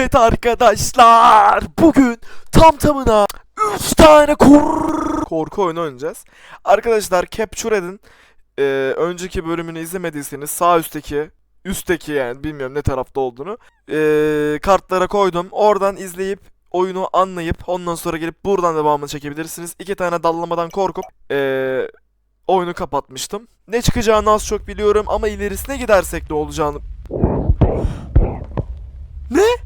Evet arkadaşlar bugün tam tamına 3 tane kor korku oyunu oynayacağız. Arkadaşlar Capture edin. Ee, önceki bölümünü izlemediyseniz sağ üstteki üstteki yani bilmiyorum ne tarafta olduğunu ee, kartlara koydum. Oradan izleyip oyunu anlayıp ondan sonra gelip buradan devamını çekebilirsiniz. İki tane dallamadan korkup ee, oyunu kapatmıştım. Ne çıkacağını az çok biliyorum ama ilerisine gidersek ne olacağını... Ne?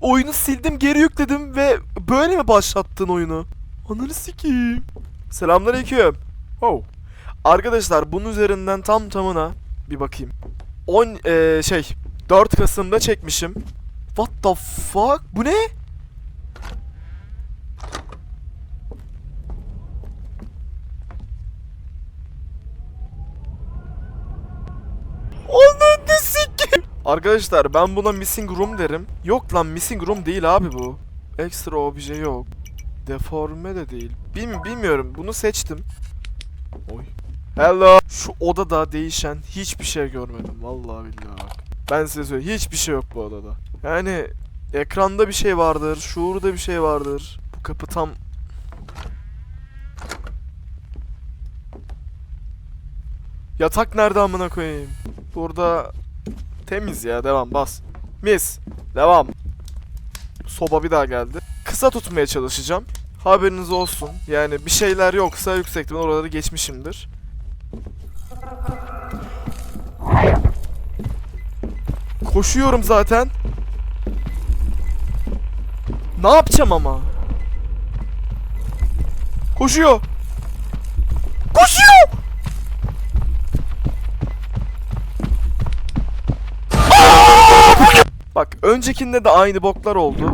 Oyunu sildim geri yükledim ve böyle mi başlattın oyunu? Ananı sikeyim. Selamünaleyküm. Oh. Arkadaşlar bunun üzerinden tam tamına bir bakayım. 10 eee, şey 4 Kasım'da çekmişim. What the fuck? Bu ne? Arkadaşlar ben buna missing room derim. Yok lan missing room değil abi bu. Ekstra obje yok. Deforme de değil. Bilmi bilmiyorum. Bunu seçtim. Oy. Hello. Şu odada değişen hiçbir şey görmedim. Vallahi billahi bak. Ben size söyleyeyim. Hiçbir şey yok bu odada. Yani ekranda bir şey vardır. Şuurda bir şey vardır. Bu kapı tam... Yatak nerede amına koyayım? Burada temiz ya. Devam bas. Mis. Devam. Soba bir daha geldi. Kısa tutmaya çalışacağım. Haberiniz olsun. Yani bir şeyler yoksa yüksek ihtimal oraları geçmişimdir. Koşuyorum zaten. Ne yapacağım ama? Koşuyor. Koşuyor. Bak öncekinde de aynı boklar oldu.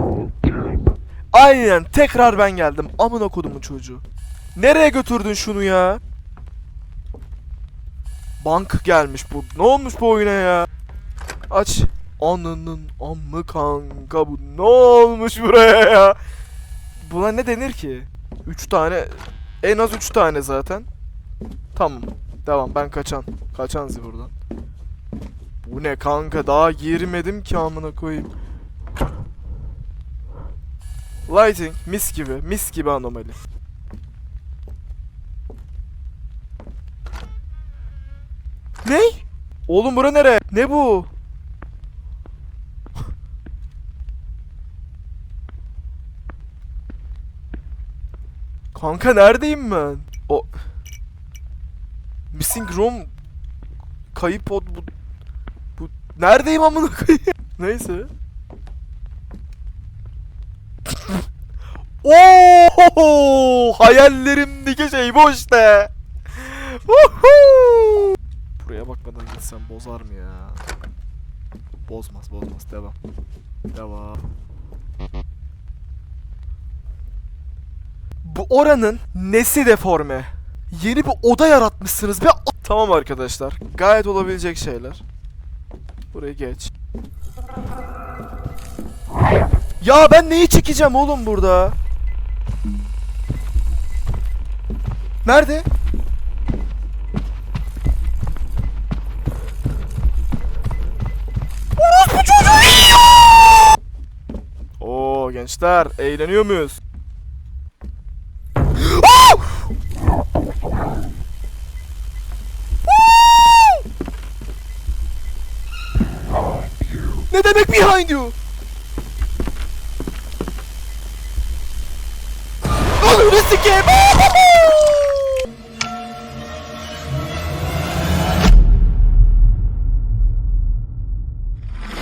Aynen tekrar ben geldim. Amına kodumun çocuğu. Nereye götürdün şunu ya? Bank gelmiş bu. Ne olmuş bu oyuna ya? Aç. Ananın amı kanka bu. Ne olmuş buraya ya? Buna ne denir ki? 3 tane. En az 3 tane zaten. Tamam. Devam ben kaçan. Kaçan zi buradan. Bu ne kanka daha girmedim ki amına koyayım. Lighting mis gibi mis gibi anomali. Ne? Oğlum bura nere? Ne bu? Kanka neredeyim ben? O Missing room kayıp od bu neredeyim amına koyayım? Neyse. Oo! Hayallerimdeki şey bu işte. Buraya bakmadan gitsem bozar mı ya? Bozmaz bozmaz devam. Devam. Bu oranın nesi deforme? Yeni bir oda yaratmışsınız be. Tamam arkadaşlar. Gayet olabilecek şeyler. Buraya geç. Ya ben neyi çekeceğim oğlum burada? Nerede? Oo gençler eğleniyor muyuz? Aa! Ne demek behind you? Ananı sikeyim!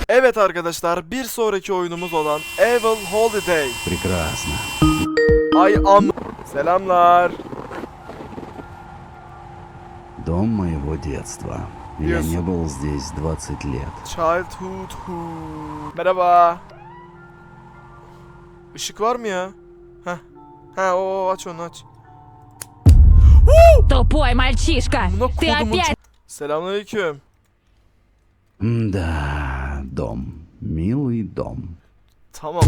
Evet arkadaşlar bir sonraki oyunumuz olan Evil Holiday. Прекрасно. Ay am... Selamlar. Дом моего детства. Я не был здесь 20 лет. Childhood Hood. Merhaba. Işık var mı ya? Heh. Ha o aç onu aç. Тупой мальчишка! Amına Ты kodumun опять ço- Selamünaleyküm. Да, дом. Милый дом. Tamam.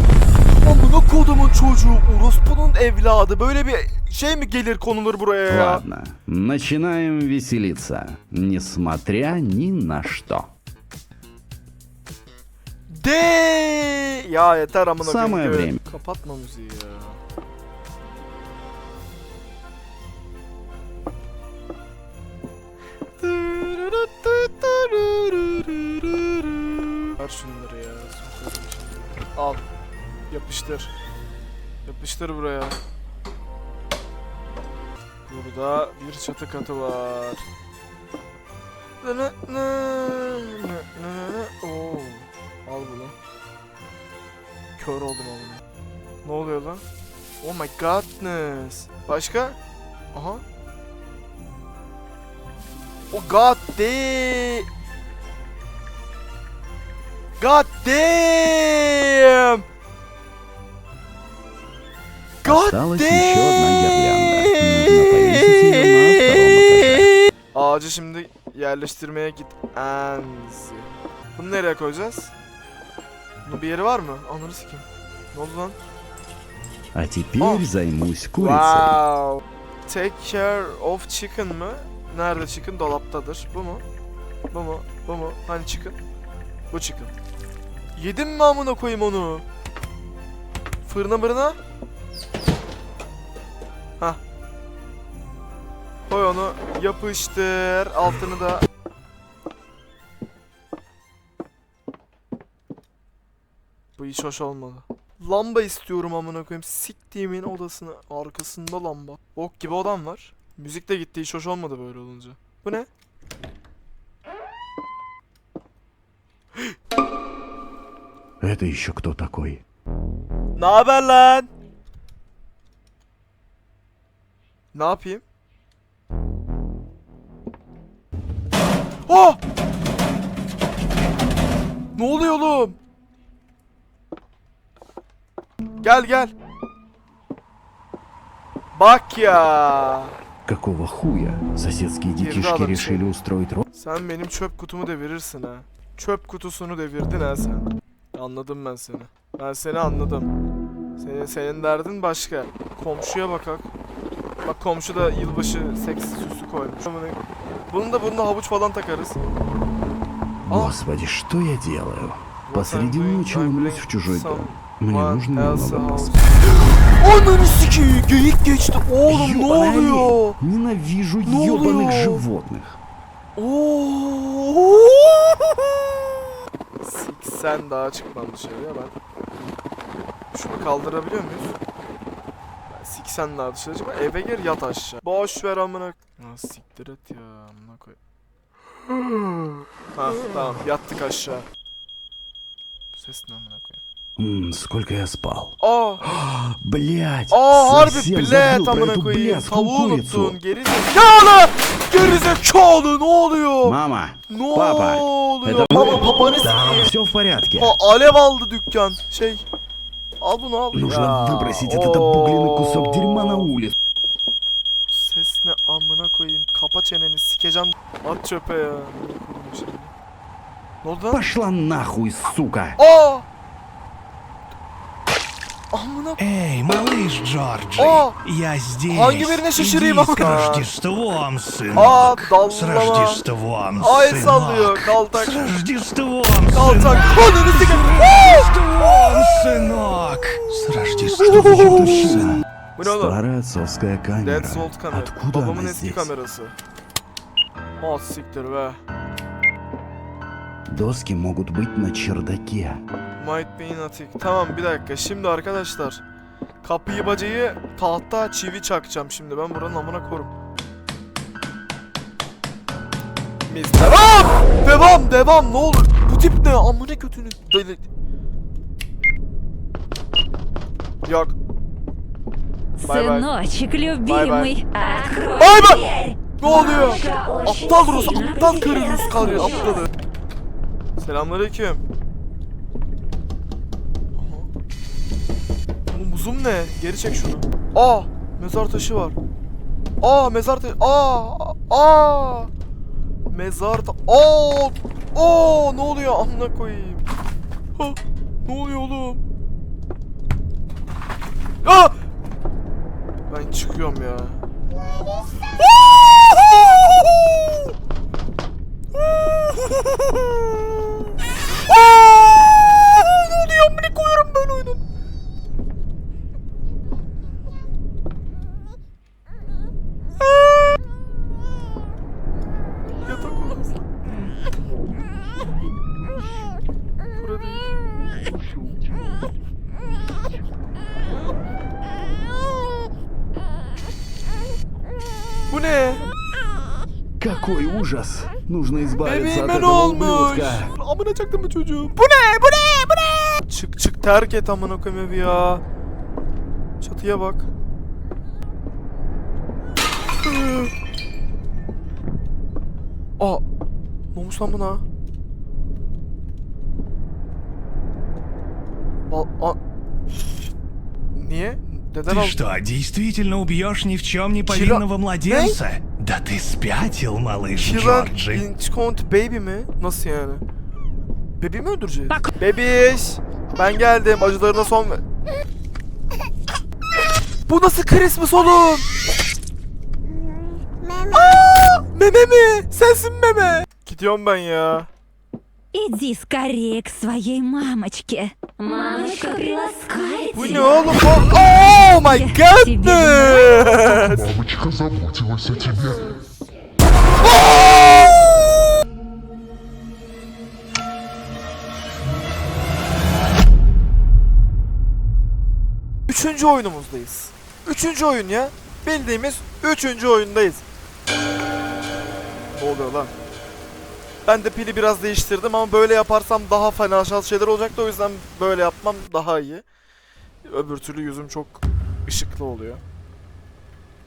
Amına kodumun çocuğu orospunun evladı. Böyle bir şey mi gelir konulur buraya ya? Ладно, начинаем веселиться, несмотря ни на что. De Ya yeter amına Самое koyayım. время. Kapatma müziği ya. Ver şunları ya. Al. Yapıştır. Yapıştır buraya. Burada bir çatı katı var. Oo. Al bunu. Kör oldum ama. Ne oluyor lan? Oh my godness. Başka? Aha. Oh god damn. God damn. Осталась еще одна гирлянда. Нужно повесить ее на втором этаже. Ağacı şimdi yerleştirmeye git. Enzi. Bunu nereye koyacağız? Bunun bir yeri var mı? Ananı sikeyim. Ne oldu lan? А теперь О. займусь курицей. Wow. Take care of chicken mı? Nerede chicken? Dolaptadır. Bu mu? Bu mu? Bu mu? Hani chicken? Bu chicken. Yedim mi amına koyayım onu? Fırına mırına? Hah. Koy onu. Yapıştır. Altını da. Bu hiç hoş olmadı. Lamba istiyorum amına koyayım. Siktiğimin odasına arkasında lamba. Ok gibi odam var. Müzik de gitti hiç hoş olmadı böyle olunca. Bu ne? Это еще кто такой? Ne haber lan? Ne yapayım? Oh! Ne oluyor oğlum? Gel gel. Bak ya. Какого хуя? Соседские Кирилл детишки Адамович. решили устроить ро... Sen benim çöp kutumu devirirsin ha. Çöp kutusunu devirdin ha sen. Anladım ben seni. Ben seni anladım. Senin, senin derdin başka. Komşuya bakak. Bak komşu da yılbaşı seks süsü koymuş. Amına- Bunu da bunu da havuç falan takarız. А. Господи, что я делаю? What Посреди I'm doing, ночи I'm ломлюсь doing в чужой some- дом. Мне One нужно else немного house. поспать. Ananı sikeyim geyik geçti. Oğlum ne Ёбаный oluyor? олень! Ненавижу Ну, ёбаных блин. животных. Oo. Siksen daha çıkmam dışarıya ben. Şunu kaldırabiliyor muyuz? Ben siksen daha dışarı çıkmam. Eve gir yat aşağı. Boş ver amına. Ya siktir et ya amına koy. ha tamam yattık aşağı. Bu ses ne amına koyayım. М, сколько я спал. Aa! Блять! Aa harbi совсем bilet забыл про amına эту koyayım. блядскую Tavuğu курицу. unuttun. Geri zekalı! Geri zekalı ne oluyor? Мама, Ne Papa, oluyor? это Baba вы? babanı там sikeyim. все в порядке. Ha, alev aldı dükkan. Şey. Al bunu al. Нужно Ya, выбросить этот обугленный кусок дерьма на улицу. Ses ne amına koyayım. Kapa çeneni sikeceğim. At çöpe ya. Amına koyayım şimdi. Ne oldu lan? Пошла нахуй, сука! Aa! Amına Эй, малыш Джорджи, О! я здесь. Hangi birine şaşırayım Иди с ama? Рождеством, Aa сынок. С dallama. Рождеством, Ay sallıyor сынок. kaltak. С Рождеством, Kaltak. сынок. Ananı С sikeyim. Рождеством, сынок. С Рождеством, сын. Bu ne oğlum? Старая отцовская камера. Dead Salt kamera. Откуда Babamın она eski здесь? kamerası. Ah siktir be. Доски могут быть на чердаке. Might be in attic. Tamam bir dakika. Şimdi arkadaşlar. Kapıyı bacayı tahta çivi çakacağım şimdi. Ben buranın amına korum. Mis. Devam! Devam devam ne olur. Bu tip ne? Amına kötünü. Deli. Yok. Bay bay. Сыночек любимый, открой Bay bay. дверь. Ne oluyor? Маша очень Aptal Rus, сильно aptal karı Rus karı, перестаралась. aptalı. Selamünaleyküm. Oğlum buzum ne? Geri çek şunu. Aa, mezar taşı var. Aa, mezar taşı. Aa, aa. Mezar ta... Aa, aa, ne oluyor? Amına koyayım. Ha, ne oluyor oğlum? Aa! Ben çıkıyorum ya. Aa, Нужно избавиться от Bebeğime ne этого olmuş? ублюдка. Amına çaktım bu çocuğu. Bu ne? Bu ne? Bu ne? Çık çık terk et amına koyayım evi ya. Çatıya bak. Aa. Ne olmuş lan buna? Al, a... Niye? Neden Ты al... что, действительно убьешь ни в чем не повинного младенца? Да ты спятил, малыш Killer Джорджи. Inchcount Baby mi? Nasıl yani? Bebi mi öldüreceğiz? Bak- Bebiş! Ben geldim. Acılarına son ver. Bu nasıl Christmas oğlum? Aa, meme mi? Sensin meme. Gidiyorum ben ya. Иди скорее к своей мамочке. Мамочка приласкает Bu ne тебя. oğlum bu? Oh my goodness! Мамочка заботилась о тебе. Üçüncü oyunumuzdayız. Üçüncü oyun ya. Bildiğimiz üçüncü oyundayız. Ne oluyor lan? Ben de pili biraz değiştirdim ama böyle yaparsam daha fena şeyler olacaktı. O yüzden böyle yapmam daha iyi. Öbür türlü yüzüm çok ışıklı oluyor.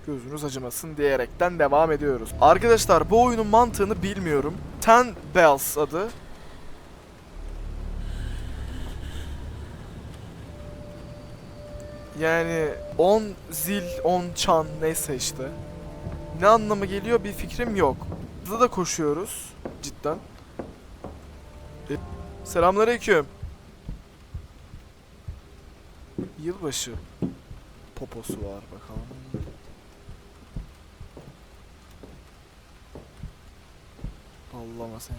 Gözünüz acımasın diyerekten devam ediyoruz. Arkadaşlar bu oyunun mantığını bilmiyorum. Ten Bells adı. Yani 10 zil, 10 çan neyse işte. Ne anlamı geliyor bir fikrim yok. Hızlı da koşuyoruz cidden. E, selamünaleyküm. Yılbaşı poposu var bakalım. Allah'ıma seni.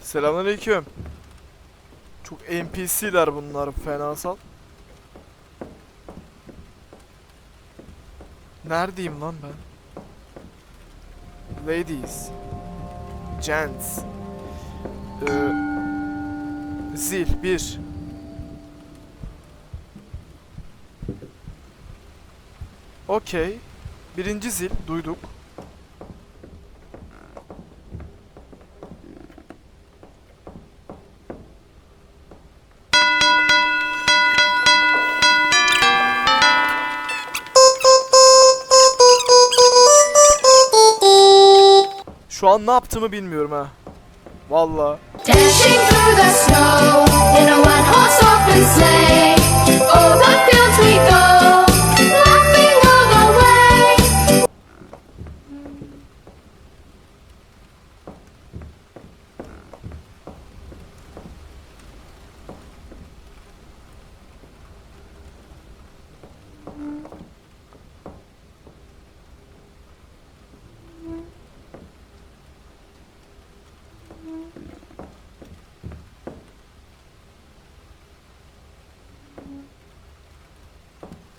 Selamünaleyküm. Çok NPC'ler bunlar fenasal. Neredeyim lan ben? Ladies. Gents. Ee, zil 1. Okey. Birinci zil duyduk. An ne yaptığımı bilmiyorum ha. Vallahi.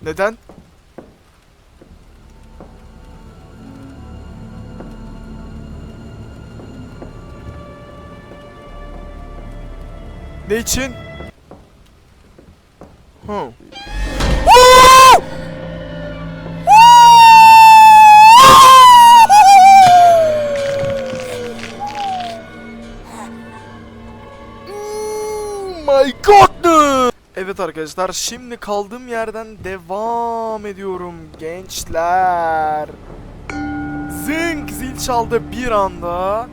Neden? Ne için? Arkadaşlar şimdi kaldığım yerden devam ediyorum gençler. Zınk zil çaldı bir anda.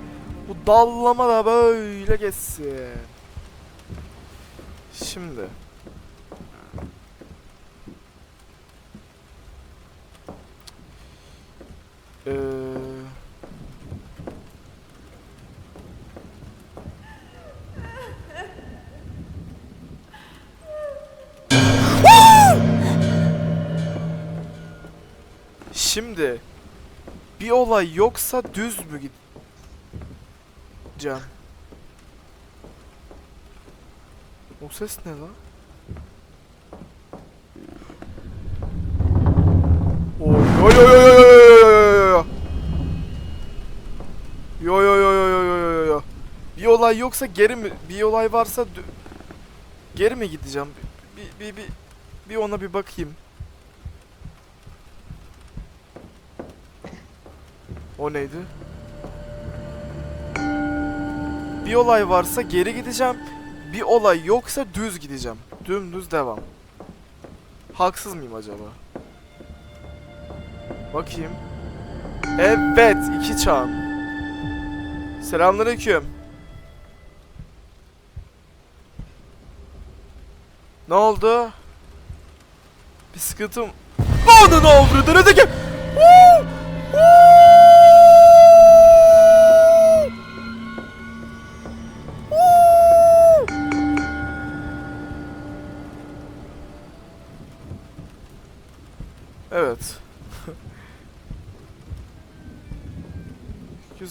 Bu dallama da böyle geçsin. Şimdi. Eee... Şimdi bir olay yoksa düz mü gideceğim? O ses ne lan? Oy oy oy oy Yo yo yo yo yo yo yo yo. Bir olay yoksa geri mi? Bir olay varsa geri mi gideceğim? Bir bir bir bir ona bir bakayım. O neydi? Bir olay varsa geri gideceğim. Bir olay yoksa düz gideceğim. Dümdüz devam. Haksız mıyım acaba? Bakayım. Evet, iki çan. Selamünaleyküm. Ne oldu? Bir sıkıntım. Onun avradını da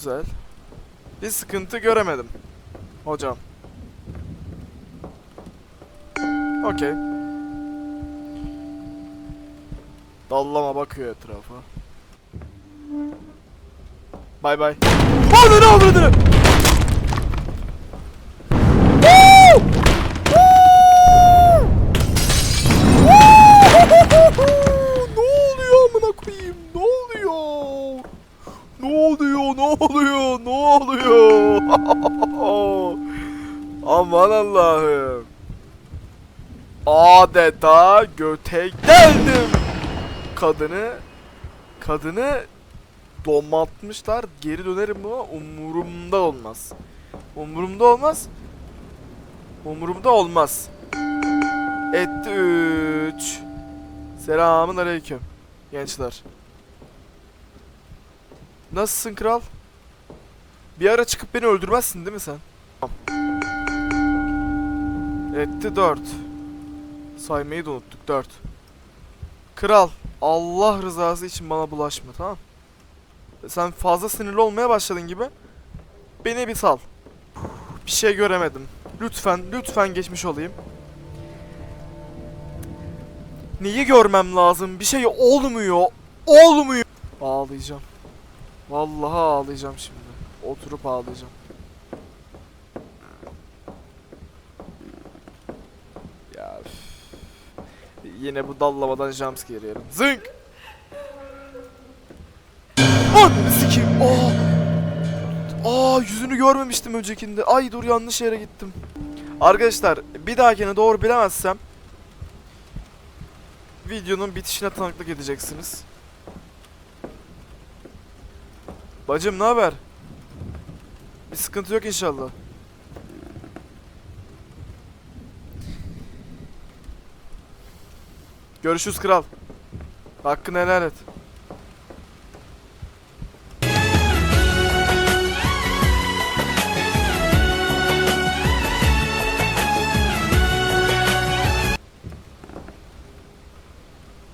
Güzel. Bir sıkıntı göremedim. Hocam. Okey. Dallama bakıyor etrafa. Bay bay. Ananı avradını! Göte geldim. Kadını kadını domatmışlar. Geri dönerim buna umurumda olmaz. Umurumda olmaz. Umurumda olmaz. Etti 3. Selamun aleyküm gençler. Nasılsın kral? Bir ara çıkıp beni öldürmezsin değil mi sen? Tamam. Etti 4. Saymayı da unuttuk 4. Kral Allah rızası için bana bulaşma tamam Sen fazla sinirli olmaya başladın gibi. Beni bir sal. Bir şey göremedim. Lütfen, lütfen geçmiş olayım. Neyi görmem lazım? Bir şey olmuyor. Olmuyor. Ağlayacağım. Vallahi ağlayacağım şimdi. Oturup ağlayacağım. Yine bu dallamadan jumpscare yerim. Zınk! Ananı sikeyim. Aa! Aa yüzünü görmemiştim öncekinde. Ay dur yanlış yere gittim. Arkadaşlar bir dahakine doğru bilemezsem videonun bitişine tanıklık edeceksiniz. Bacım ne haber? Bir sıkıntı yok inşallah. Görüşürüz kral. Hakkını helal et.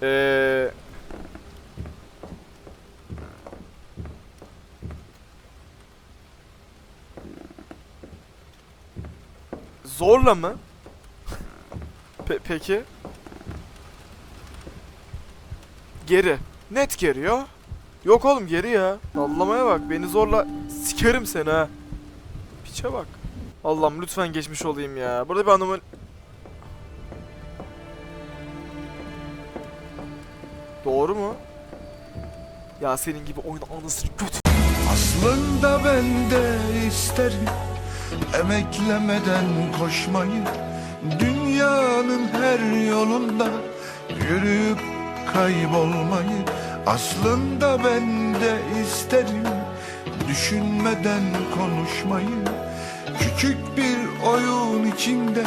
Eee Zorla mı? Pe- peki. Geri. Net geri ya. Yok oğlum geri ya. Sallamaya bak. Beni zorla sikerim seni ha. Piçe bak. Allah'ım lütfen geçmiş olayım ya. Burada bir anomali... Doğru mu? Ya senin gibi oyun anasını kötü. Aslında ben de isterim Emeklemeden koşmayı Dünyanın her yolunda Yürüyüp kaybolmayı Aslında ben de isterim. Düşünmeden konuşmayı Küçük bir oyun içinde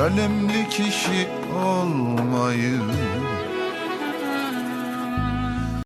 Önemli kişi olmayı